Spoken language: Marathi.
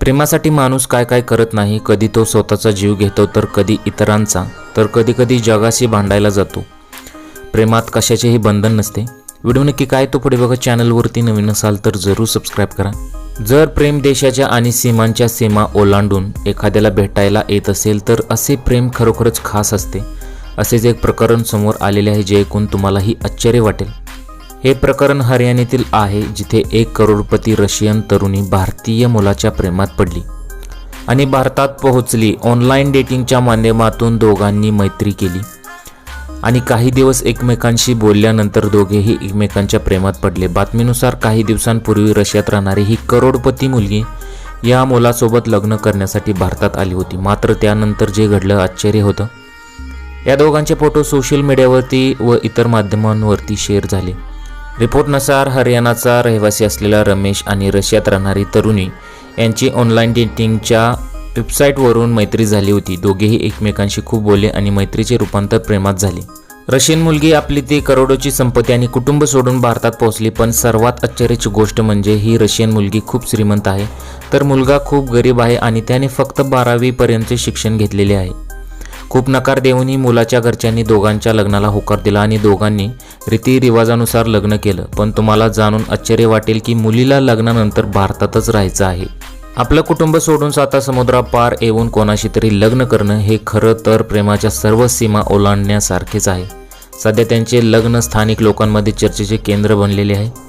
प्रेमासाठी माणूस काय काय करत नाही कधी तो स्वतःचा जीव घेतो तर कधी इतरांचा तर कधी कधी जगाशी भांडायला जातो. प्रेमात कशाचेही बंधन नसते. व्हिडिओ नक्की काय तो पुढे बघा. चॅनलवरती नवीन असाल तर जरूर सबस्क्राईब करा. जर प्रेम देशाच्या आणि सीमांच्या सीमा ओलांडून एखाद्याला भेटायला येत असेल तर असे प्रेम खरोखरच खास असते. असेच एक प्रकरण समोर आलेले आहे जे ऐकून तुम्हालाही आश्चर्य वाटेल. हे प्रकरण हरियाणातील आहे जिथे एक करोडपती रशियन तरुणी भारतीय मुलाच्या प्रेमात पडली आणि भारतात पोहोचली. ऑनलाईन डेटिंगच्या माध्यमातून दोघांनी मैत्री केली आणि काही दिवस एकमेकांशी बोलल्यानंतर दोघेही एकमेकांच्या प्रेमात पडले. बातमीनुसार काही दिवसांपूर्वी रशियात राहणारी ही करोडपती मुलगी या मुलासोबत लग्न करण्यासाठी भारतात आली होती. मात्र त्यानंतर जे घडलं आश्चर्य होतं. या दोघांचे फोटो सोशल मीडियावरती व इतर माध्यमांवरती शेअर झाले. रिपोर्टनुसार हरियाणाचा रहिवासी असलेला रमेश आणि रशियात राहणारी तरुणी यांची ऑनलाईन डेटिंगच्या वेबसाईटवरून मैत्री झाली होती. दोघेही एकमेकांशी खूप बोलले आणि मैत्रीचे रूपांतर प्रेमात झाले. रशियन मुलगी आपली ती करोडोची संपत्ती आणि कुटुंब सोडून भारतात पोहोचली पण सर्वात आश्चर्याची गोष्ट म्हणजे ही रशियन मुलगी खूप श्रीमंत आहे. तर मुलगा खूप गरीब आहे आणि त्याने फक्त बारावीपर्यंतचे शिक्षण घेतलेले आहे. खूप नकार देऊनही मुलाच्या घरच्यांनी दोघांच्या लग्नाला होकार दिला आणि दोघांनी रीतिरिवाजानुसार लग्न केलं. पण तुम्हाला जाणून आश्चर्य वाटेल की मुलीला लग्नानंतर भारतातच राहायचं आहे. आपलं कुटुंब सोडून साता समुद्रापार येऊन कोणाशी तरी लग्न करणं हे खरं तर प्रेमाच्या सर्व सीमा ओलांडण्यासारखेच आहे. सध्या त्यांचे लग्न स्थानिक लोकांमध्ये चर्चेचे केंद्र बनलेले आहे.